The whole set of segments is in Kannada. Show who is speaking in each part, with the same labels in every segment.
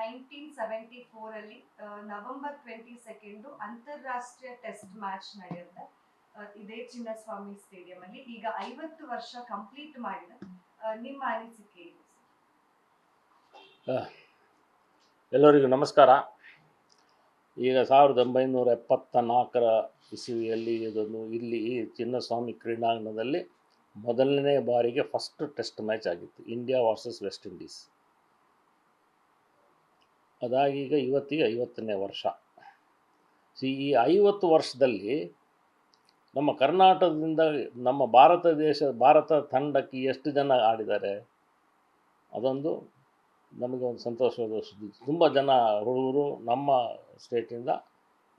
Speaker 1: ನೈನ್ಟೀನ್ ಸೆವೆಂಟಿ ಫೋರ್ ಅಲ್ಲಿ ನವೆಂಬರ್ ಟ್ವೆಂಟಿ ಸೆಕೆಂಡು ಅಂತಾರಾಷ್ಟ್ರೀಯ ಟೆಸ್ಟ್ ಮ್ಯಾಚ್ ನಡೆಯುತ್ತೆ. ಇದೇ ಚಿನ್ನಸ್ವಾಮಿ ಸ್ಟೇಡಿಯಂ ಅಲ್ಲಿ. ಈಗ ಐವತ್ತು ವರ್ಷ ಕಂಪ್ಲೀಟ್ ಮಾಡಿದ ನಿಮ್ಮ ಅನಿಸಿಕೆ
Speaker 2: ಎಲ್ಲರಿಗೂ ನಮಸ್ಕಾರ. ಈಗ ಸಾವಿರದ ಒಂಬೈನೂರ ಎಪ್ಪತ್ತ ನಾಲ್ಕರ ಇಸುವಿಯಲ್ಲಿ ಇದೊಂದು, ಇಲ್ಲಿ ಚಿನ್ನಸ್ವಾಮಿ ಕ್ರೀಡಾಂಗಣದಲ್ಲಿ ಮೊದಲನೇ ಬಾರಿಗೆ ಫಸ್ಟ್ ಟೆಸ್ಟ್ ಮ್ಯಾಚ್ ಆಗಿತ್ತು. ಇಂಡಿಯಾ ವರ್ಸಸ್ ವೆಸ್ಟ್ ಇಂಡೀಸ್ ಅದಾಗಿ ಈಗ ಇವತ್ತಿಗೆ ಐವತ್ತನೇ ವರ್ಷ. ಸಿ, ಈ ಐವತ್ತು ವರ್ಷದಲ್ಲಿ ನಮ್ಮ ಕರ್ನಾಟಕದಿಂದ ನಮ್ಮ ಭಾರತ ದೇಶ, ಭಾರತ ತಂಡಕ್ಕೆ ಎಷ್ಟು ಜನ ಆಡಿದ್ದಾರೆ? ಅದೊಂದು ನಮಗೆ ಒಂದು ಸಂತೋಷವಾದ ಸುದ್ದಿ. ತುಂಬ ಜನ ಹುಡುಗರು ನಮ್ಮ ಸ್ಟೇಟಿಂದ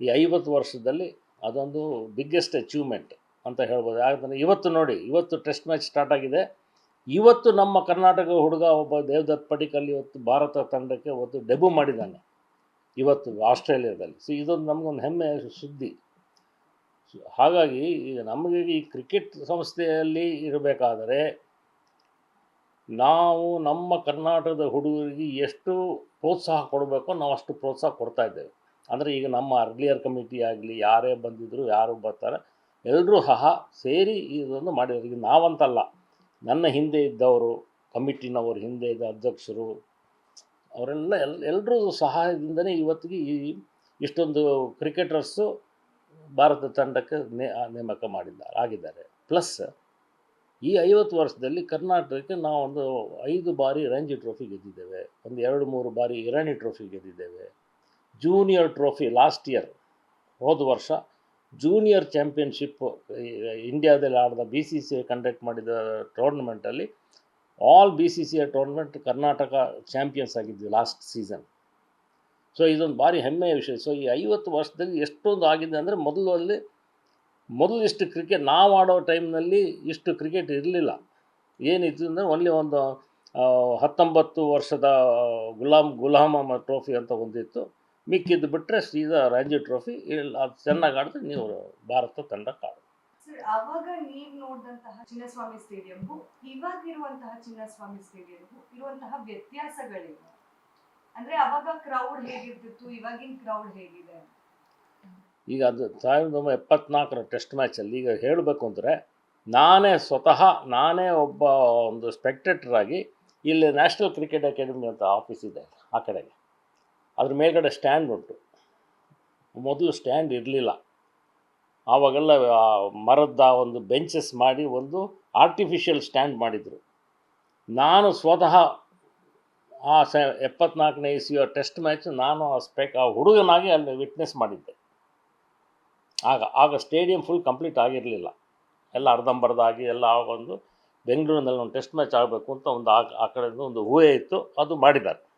Speaker 2: ಈ ಐವತ್ತು ವರ್ಷದಲ್ಲಿ ಅದೊಂದು ಬಿಗ್ಗೆಸ್ಟ್ ಅಚೀವ್ಮೆಂಟ್ ಅಂತ ಹೇಳ್ಬೋದು. ಯಾಕಂದರೆ ಇವತ್ತು ನೋಡಿ, ಇವತ್ತು ಟೆಸ್ಟ್ ಮ್ಯಾಚ್ ಸ್ಟಾರ್ಟ್ ಆಗಿದೆ. ಇವತ್ತು ನಮ್ಮ ಕರ್ನಾಟಕ ಹುಡುಗ ಒಬ್ಬ ದೇವದತ್ ಪಡಿಕಲ್ ಇವತ್ತು ಭಾರತ ತಂಡಕ್ಕೆ ಒಂದು ಡೆಬ್ಯೂ ಮಾಡಿದ್ದಾನೆ. ಇವತ್ತು ಆಸ್ಟ್ರೇಲಿಯಾದಲ್ಲಿ. ಸೊ ಇದೊಂದು ನಮಗೊಂದು ಹೆಮ್ಮೆ ಸುದ್ದಿ. ಹಾಗಾಗಿ ಈಗ ನಮಗೆ ಈ ಕ್ರಿಕೆಟ್ ಸಂಸ್ಥೆಯಲ್ಲಿ ಇರಬೇಕಾದರೆ ನಾವು ನಮ್ಮ ಕರ್ನಾಟಕದ ಹುಡುಗರಿಗೆ ಎಷ್ಟು ಪ್ರೋತ್ಸಾಹ ಕೊಡಬೇಕೋ ನಾವು ಅಷ್ಟು ಪ್ರೋತ್ಸಾಹ ಕೊಡ್ತಾ ಇದ್ದೇವೆ. ಅಂದರೆ ಈಗ ನಮ್ಮ ಅರ್ಲಿಯರ್ ಕಮಿಟಿ ಆಗಲಿ, ಯಾರೇ ಬಂದಿದ್ದರು ಯಾರು ಬರ್ತಾರೆ ಎಲ್ಲರೂ ಸಹ ಸೇರಿ ಇದನ್ನು ಮಾಡಿದ್ದಾರೆ ಈಗ ನಾವಂತಲ್ಲ. ನನ್ನ ಹಿಂದೆ ಇದ್ದವರು, ಕಮಿಟಿನವರು, ಹಿಂದೆ ಇದ್ದ ಅಧ್ಯಕ್ಷರು, ಅವರೆಲ್ಲ ಎಲ್ ಎಲ್ಲರೂ ಸಹಾಯದಿಂದನೇ ಇವತ್ತಿಗೆ ಈ ಇಷ್ಟೊಂದು ಕ್ರಿಕೆಟರ್ಸು ಭಾರತ ತಂಡಕ್ಕೆ ನೇ ನೇಮಕ ಮಾಡಿದ್ದಾರೆ ಆಗಿದ್ದಾರೆ. ಪ್ಲಸ್, ಈ ಐವತ್ತು ವರ್ಷದಲ್ಲಿ ಕರ್ನಾಟಕಕ್ಕೆ ನಾವು ಒಂದು ಐದು ಬಾರಿ ರಂಜಿ ಟ್ರೋಫಿ ಗೆದ್ದಿದ್ದೇವೆ. ಒಂದು ಎರಡು ಮೂರು ಬಾರಿ ಇರಾನಿ ಟ್ರೋಫಿ ಗೆದ್ದಿದ್ದೇವೆ. ಜೂನಿಯರ್ ಟ್ರೋಫಿ ಲಾಸ್ಟ್ ಇಯರ್ ಹೋದ ವರ್ಷ ಜೂನಿಯರ್ ಚಾಂಪಿಯನ್ಶಿಪ್, ಇಂಡಿಯಾದಲ್ಲಿ ಆಡಿದ B C C I conduct ಮಾಡಿದ ಟೋರ್ನಮೆಂಟಲ್ಲಿ all B C C I tournament Karnataka champions ಆಗಿದ್ವಿ last season so ಇದೊಂದು ಭಾರಿ ಹೆಮ್ಮೆಯ ವಿಷಯ. ಸೊ ಈ ಐವತ್ತು ವರ್ಷದಲ್ಲಿ ಎಷ್ಟೊಂದು ಆಗಿದೆ ಅಂದರೆ ಮೊದಲು ಅಲ್ಲಿ ಮೊದಲು ಇಷ್ಟು ಕ್ರಿಕೆಟ್ ನಾವು ಆಡೋ ಟೈಮ್ನಲ್ಲಿ ಇಷ್ಟು ಕ್ರಿಕೆಟ್ ಇರಲಿಲ್ಲ. ಏನಿತ್ತು ಅಂದರೆ ಓನ್ಲಿ ಒಂದು ಹತ್ತೊಂಬತ್ತು ವರ್ಷದ ಗುಲಾಮ್ ಗುಲಾಮ ಟ್ರೋಫಿ ಅಂತ ಒಂದಿತ್ತು. ಮಿಕ್ಕಿದ್ದು ಬಿಟ್ಟರೆ ಸೀದಾ ರಂಜಿ ಟ್ರೋಫಿ ಇಲ್ಲಿ ಅದು ಚೆನ್ನಾಗಿ ಆಡಿದ್ರೆ ನೀವು ಭಾರತ ತಂಡ ಆಡೋದು
Speaker 1: ಅವಾಗ ನೀವು ನೋಡಿದಂತಹ ಚಿನ್ನಸ್ವಾಮಿ ಸ್ಟೇಡಿಯಂಗೂ ಇವಾಗಿರುವಂತಹ ಚಿನ್ನಸ್ವಾಮಿ ಸ್ಟೇಡಿಯಂಗೂ ಇರುವಂತಹ ವ್ಯತ್ಯಾಸಗಳೇನು ಅಂದ್ರೆ ಅವಾಗ ಕ್ರೌಡ್ ಹೇಗಿರ್ತಿತ್ತು ಇವಾಗಿನ ಕ್ರೌಡ್ ಹೇಗಿದೆ?
Speaker 2: ಈಗ ಅದು ಸಾವಿರದ ಒಂಬೈನೂರ ಎಪ್ಪತ್ನಾಲ್ಕರ ಟೆಸ್ಟ್ ಮ್ಯಾಚಲ್ಲಿ ಈಗ ಹೇಳಬೇಕು ಅಂದರೆ ನಾನೇ ಸ್ವತಃ ನಾನೇ ಒಬ್ಬ ಒಂದು ಸ್ಪೆಕ್ಟೇಟರ್ ಆಗಿ ಇಲ್ಲಿ ನ್ಯಾಷನಲ್ ಕ್ರಿಕೆಟ್ ಅಕಾಡೆಮಿ ಅಂತ ಆಫೀಸ್ ಇದೆ ಆ ಕಡೆಗೆ. ಅದ್ರ ಮೇಲ್ಗಡೆ ಸ್ಟ್ಯಾಂಡ್ ಉಂಟು. ಮೊದಲು ಸ್ಟ್ಯಾಂಡ್ ಇರಲಿಲ್ಲ. ಆವಾಗೆಲ್ಲ ಮರದ ಒಂದು ಬೆಂಚಸ್ ಮಾಡಿ ಒಂದು ಆರ್ಟಿಫಿಷಿಯಲ್ ಸ್ಟ್ಯಾಂಡ್ ಮಾಡಿದರು. ನಾನು ಸ್ವತಃ ಆ ಸ, ಎಪ್ಪತ್ನಾಲ್ಕನೇ ಇಸಿಯ ಟೆಸ್ಟ್ ಮ್ಯಾಚ್ ನಾನು ಆ ಸ್ಪೆಕ್ ಆ ಹುಡುಗನಾಗಿ ಅಲ್ಲಿ ವಿಟ್ನೆಸ್ ಮಾಡಿದ್ದೆ. ಆಗ ಆಗ ಸ್ಟೇಡಿಯಂ ಫುಲ್ ಕಂಪ್ಲೀಟ್ ಆಗಿರಲಿಲ್ಲ. ಎಲ್ಲ ಅರ್ಧಂಬರ್ಧ ಆಗಿ ಎಲ್ಲ ಆವಾಗ ಒಂದು ಬೆಂಗಳೂರಿನಲ್ಲಿ ಒಂದು ಟೆಸ್ಟ್ ಮ್ಯಾಚ್ ಆಗಬೇಕು ಅಂತ ಒಂದು ಆ ಕಡೆಯಿಂದ ಒಂದು ಊಹೆ ಇತ್ತು. ಅದು ಮಾಡಿದ್ದಾರೆ.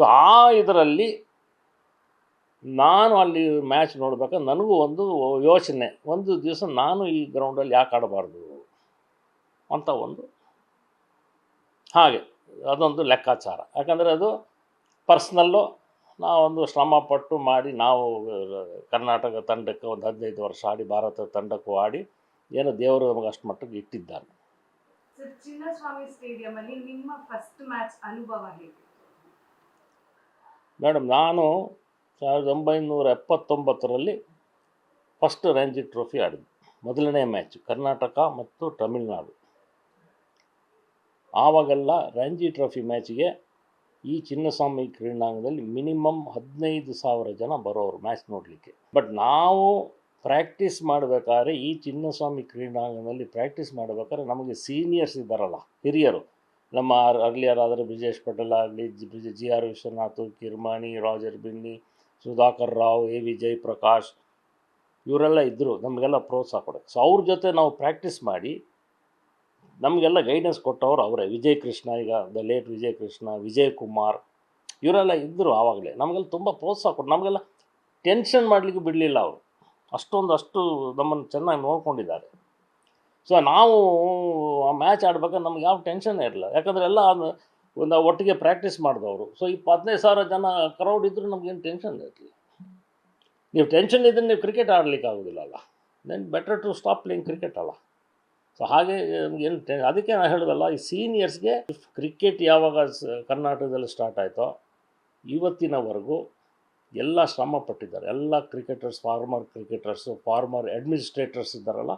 Speaker 2: ಸೊ ಆ ಇದರಲ್ಲಿ ನಾನು ಅಲ್ಲಿ ಮ್ಯಾಚ್ ನೋಡ್ಬೇಕಾದ್ರೆ ನನಗೂ ಒಂದು ಯೋಚನೆ, ಒಂದು ದಿವಸ ನಾನು ಈ ಗ್ರೌಂಡಲ್ಲಿ ಯಾಕೆ ಆಡಬಾರ್ದು ಅಂತ ಒಂದು ಹಾಗೆ, ಅದೊಂದು ಲೆಕ್ಕಾಚಾರ. ಯಾಕಂದರೆ ಅದು ಪರ್ಸ್ನಲ್ಲು ನಾವೊಂದು ಶ್ರಮಪಟ್ಟು ಮಾಡಿ, ನಾವು ಕರ್ನಾಟಕ ತಂಡಕ್ಕೆ ಒಂದು ಹದಿನೈದು ವರ್ಷ ಆಡಿ, ಭಾರತ ತಂಡಕ್ಕೂ ಆಡಿ, ಏನೋ ದೇವರು ನಮಗೆ ಅಷ್ಟು ಮಟ್ಟಿಗೆ ಇಟ್ಟಿದ್ದಾನೆ
Speaker 1: ಚಿನ್ನಸ್ವಾಮಿ ಸ್ಟೇಡಿಯಂ ಅಲ್ಲಿ ನಿಮ್ಮ ಫಸ್ಟ್ ಮ್ಯಾಚ್ ಅನುಭವ ಹೇಗಿತ್ತು
Speaker 2: ಮೇಡಮ್, ನಾನು ಸಾವಿರದ ಒಂಬೈನೂರ ಎಪ್ಪತ್ತೊಂಬತ್ತರಲ್ಲಿ ಫಸ್ಟ್ ರಂಜಿ ಟ್ರೋಫಿ ಆಡಿದ್ದು. ಮೊದಲನೇ ಮ್ಯಾಚ್ ಕರ್ನಾಟಕ ಮತ್ತು ತಮಿಳುನಾಡು. ಆವಾಗೆಲ್ಲ ರಂಜಿ ಟ್ರೋಫಿ ಮ್ಯಾಚಿಗೆ ಈ ಚಿನ್ನಸ್ವಾಮಿ ಕ್ರೀಡಾಂಗಣದಲ್ಲಿ ಮಿನಿಮಮ್ ಹದಿನೈದು ಸಾವಿರ ಜನ ಬರೋರು ಮ್ಯಾಚ್ ನೋಡಲಿಕ್ಕೆ. ಬಟ್ ನಾವು ಪ್ರಾಕ್ಟೀಸ್ ಮಾಡಬೇಕಾದ್ರೆ ಈ ಚಿನ್ನಸ್ವಾಮಿ ಕ್ರೀಡಾಂಗಣದಲ್ಲಿ ಪ್ರಾಕ್ಟೀಸ್ ಮಾಡಬೇಕಾದ್ರೆ ನಮಗೆ ಸೀನಿಯರ್ಸ್ ಇದ್ದಾರಲ್ಲ, ಹಿರಿಯರು ನಮ್ಮ ಅರ್ಲಿಯರ್ ಆದರೆ ಬ್ರಿಜೇಶ್ ಪಟೇಲ್ ಆಗಲಿ, G G R Viswanath Kirmani Roger Binny, Sudhakar Rao, A V Jayaprakash, ಇವರೆಲ್ಲ ಇದ್ದರು ನಮಗೆಲ್ಲ ಪ್ರೋತ್ಸಾಹ ಕೊಡೋಕ್ಕೆ ಸೊ ಅವ್ರ ಜೊತೆ ನಾವು ಪ್ರಾಕ್ಟೀಸ್ ಮಾಡಿ, ನಮಗೆಲ್ಲ ಗೈಡೆನ್ಸ್ ಕೊಟ್ಟವರು ಅವರೇ. ವಿಜಯ್ ಕೃಷ್ಣ, ಈಗ ದ ಲೇಟ್ ವಿಜಯ್ ಕೃಷ್ಣ, ವಿಜಯ್ ಕುಮಾರ್, ಇವರೆಲ್ಲ ಇದ್ದರು ಆವಾಗಲೇ. ನಮಗೆಲ್ಲ ತುಂಬ ಪ್ರೋತ್ಸಾಹ ಕೊಟ್ಟು, ನಮಗೆಲ್ಲ ಟೆನ್ಷನ್ ಮಾಡಲಿಕ್ಕೆ ಬಿಡಲಿಲ್ಲ ಅವರು. ಅಷ್ಟೊಂದು ಅಷ್ಟು ನಮ್ಮನ್ನು ಚೆನ್ನಾಗಿ ನೋಡ್ಕೊಂಡಿದ್ದಾರೆ. ಸೊ ನಾವು ಆ ಮ್ಯಾಚ್ ಆಡ್ಬೇಕಾದ್ರೆ ನಮ್ಗೆ ಯಾವ ಟೆನ್ಷನ್ ಇರಲಿಲ್ಲ. ಯಾಕಂದರೆ ಎಲ್ಲ ಒಂದು ಒಟ್ಟಿಗೆ ಪ್ರಾಕ್ಟೀಸ್ ಮಾಡಿದವರು. ಸೊ ಈ ಹದಿನೈದು ಸಾವಿರ ಜನ ಕ್ರೌಡ್ ಇದ್ದರೂ ನಮಗೇನು ಟೆನ್ಷನ್ ಇರಲಿಲ್ಲ. ನೀವು ಟೆನ್ಷನ್ ಇದ್ದರೆ ನೀವು ಕ್ರಿಕೆಟ್ ಆಡಲಿಕ್ಕೆ ಆಗೋದಿಲ್ಲ ಅಲ್ಲ. Then better to stop playing cricket ಅಲ್ಲ. ಸೊ ಹಾಗೆ ಏನು ಟೆ ಅದಕ್ಕೆ ನಾನು ಹೇಳೋದಲ್ಲ, ಈ ಸೀನಿಯರ್ಸ್ಗೆ ಕ್ರಿಕೆಟ್ ಯಾವಾಗ ಕರ್ನಾಟಕದಲ್ಲಿ ಸ್ಟಾರ್ಟ್ ಆಯಿತೋ, ಇವತ್ತಿನವರೆಗೂ ಎಲ್ಲ ಶ್ರಮ ಪಟ್ಟಿದ್ದಾರೆ. ಎಲ್ಲ cricketers former cricketers former administrators ಇದ್ದಾರಲ್ಲ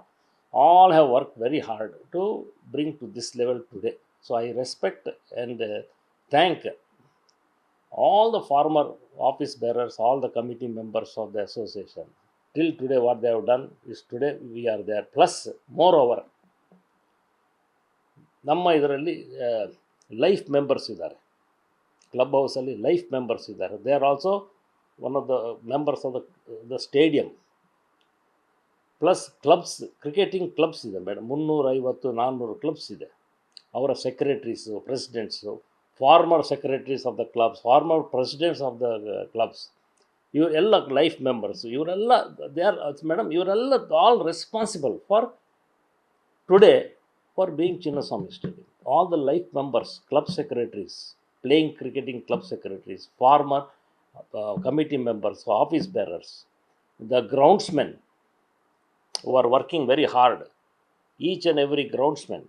Speaker 2: All have work very hard to bring to this level today so I respect and thank all the former office bearers, all the committee members of the association. Till today, what they have done is today we are there. Plus, moreover, ನಮ್ಮ ಇದರಲ್ಲಿ ಲೈಫ್ ಮೆಂಬರ್ಸ್ ಇದ್ದಾರೆ ಕ್ಲಬ್ ಹೌಸಲ್ಲಿ ಲೈಫ್ ಮೆಂಬರ್ಸ್ ಇದ್ದಾರೆ they are also one of the members of the the stadium Plus clubs cricketing clubs ಇದೆ ಮೇಡಮ್ ಮುನ್ನೂರೈವತ್ತು, ನಾನ್ನೂರು ಕ್ಲಬ್ಸ್ ಇದೆ. ಅವರ secretaries presidents former secretaries of the clubs former presidents of the clubs ಇವರೆಲ್ಲ ಲೈಫ್ ಮೆಂಬರ್ಸ್ ಇವರೆಲ್ಲ ದೇ ಆರ್ ಮೇಡಮ್ ಇವರೆಲ್ಲ all responsible for today for being Chinnaswamy stadium all the life members club secretaries playing cricketing club secretaries former committee members office bearers the groundsmen who are working very hard each and every groundsmen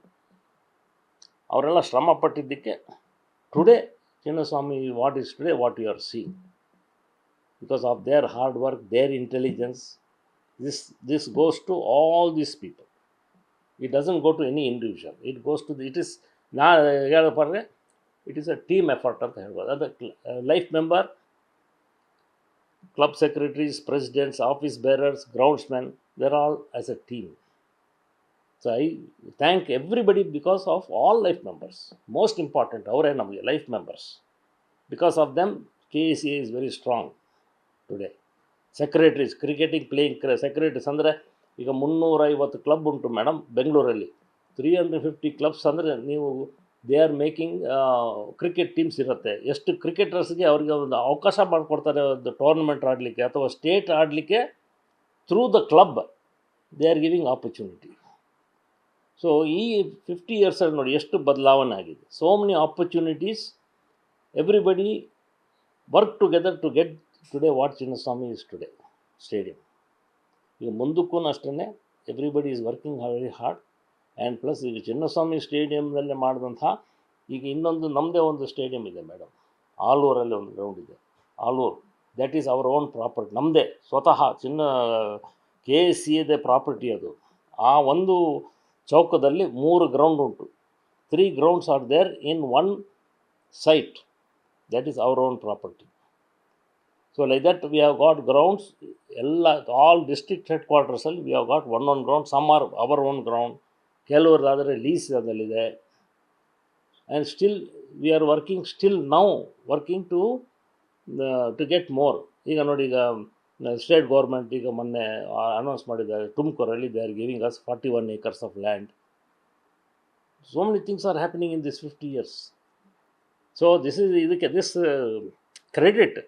Speaker 2: ಅವರೆಲ್ಲ ಶ್ರಮ ಪಟ್ಟಿದ್ದಕ್ಕೆ today Chinnaswamy what is today what you are seeing because of their hard work their intelligence this this goes to all these people it doesn't go to any individual it goes to it is ನಾ ಹೇಳಪ್ಪಾರೆ it is a team effort ಅಂತ ಹೇಳ್ಬೋದು ಅದು life member club secretaries presidents office bearers groundsmen they're all as a team so I thank everybody because of all life members most important ಅವರೇ ನಮಗೆ life members because of them K A C is very strong today secretaries cricketing playing secretaries ಅಂದರೆ ಈಗ ಮುನ್ನೂರೈವತ್ತು ಕ್ಲಬ್ ಉಂಟು ಮೇಡಮ್ ಬೆಂಗಳೂರಲ್ಲಿ. ತ್ರೀ ಹಂಡ್ರೆಡ್ ಫಿಫ್ಟಿ ಕ್ಲಬ್ಸ್ ಅಂದರೆ ನೀವು they are making cricket teams ಇರುತ್ತೆ. ಎಷ್ಟು ಕ್ರಿಕೆಟರ್ಸ್ಗೆ ಅವರಿಗೆ ಒಂದು ಅವಕಾಶ ಮಾಡಿಕೊಡ್ತಾರೆ ಒಂದು ಟೂರ್ನಮೆಂಟ್ ಆಡಲಿಕ್ಕೆ ಅಥವಾ ಸ್ಟೇಟ್ ಆಡಲಿಕ್ಕೆ through the club they are giving opportunity so ಈ ಫಿಫ್ಟಿ ಇಯರ್ಸಲ್ಲಿ ನೋಡಿ ಎಷ್ಟು ಬದಲಾವಣೆ ಆಗಿದೆ so many opportunities everybody work together to get today what Chinnaswamy is today stadium ಈಗ ಮುಂದಕ್ಕೂ ಅಷ್ಟೇ everybody is working very hard and plus ಈಗ ಚಿನ್ನಸ್ವಾಮಿ ಸ್ಟೇಡಿಯಂನಲ್ಲೇ ಮಾಡಿದಂಥ ಈಗ ಇನ್ನೊಂದು ನಮ್ಮದೇ ಒಂದು ಸ್ಟೇಡಿಯಂ ಇದೆ ಮೇಡಮ್ ಆಲೂರಲ್ಲಿ ಒಂದು ಗ್ರೌಂಡ್ ಇದೆ. Alur. That is our own property ನಮ್ಮದೇ ಸ್ವತಃ ಚಿನ್ನ ಕೆ ಎಸ್ ಸಿ ಇದೆ ಪ್ರಾಪರ್ಟಿ ಅದು. ಆ ಒಂದು ಚೌಕದಲ್ಲಿ ಮೂರು ಗ್ರೌಂಡ್ ಉಂಟು. Three grounds are there in one site that is our own property so like that we have got grounds ಎಲ್ಲ all district head ಕ್ವಾರ್ಟರ್ಸಲ್ಲಿ we have got one one ground some are our own ground ಕೆಲವರದಾದರೆ lease ಅದರಲ್ಲಿದೆ. And still we are working still now working to to get more ಈಗ ನೋಡಿ, ಈಗ ಸ್ಟೇಟ್ ಗೌರ್ಮೆಂಟ್ ಈಗ ಮೊನ್ನೆ ಅನೌನ್ಸ್ ಮಾಡಿದ್ದಾರೆ ತುಮಕೂರಲ್ಲಿ they are giving us forty one acres of land so many things are happening in this fifty years so this is ಇದಕ್ಕೆ this credit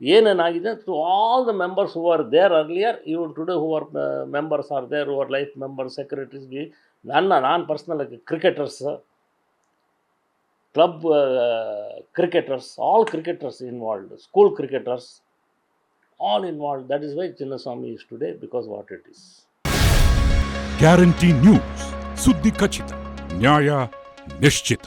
Speaker 2: ಏನೇನಾಗಿದೆ to all the members who are there earlier even today who are members are there who are life members secretaries ನನ್ನ, ನಾನು personal cricketers club cricketers all cricketers involved school cricketers all involved that is why Chinnaswamy is today because what it is
Speaker 3: guarantee news ಸುದ್ದಿ ಖಚಿತ ನ್ಯಾಯ ನಿಶ್ಚಿತ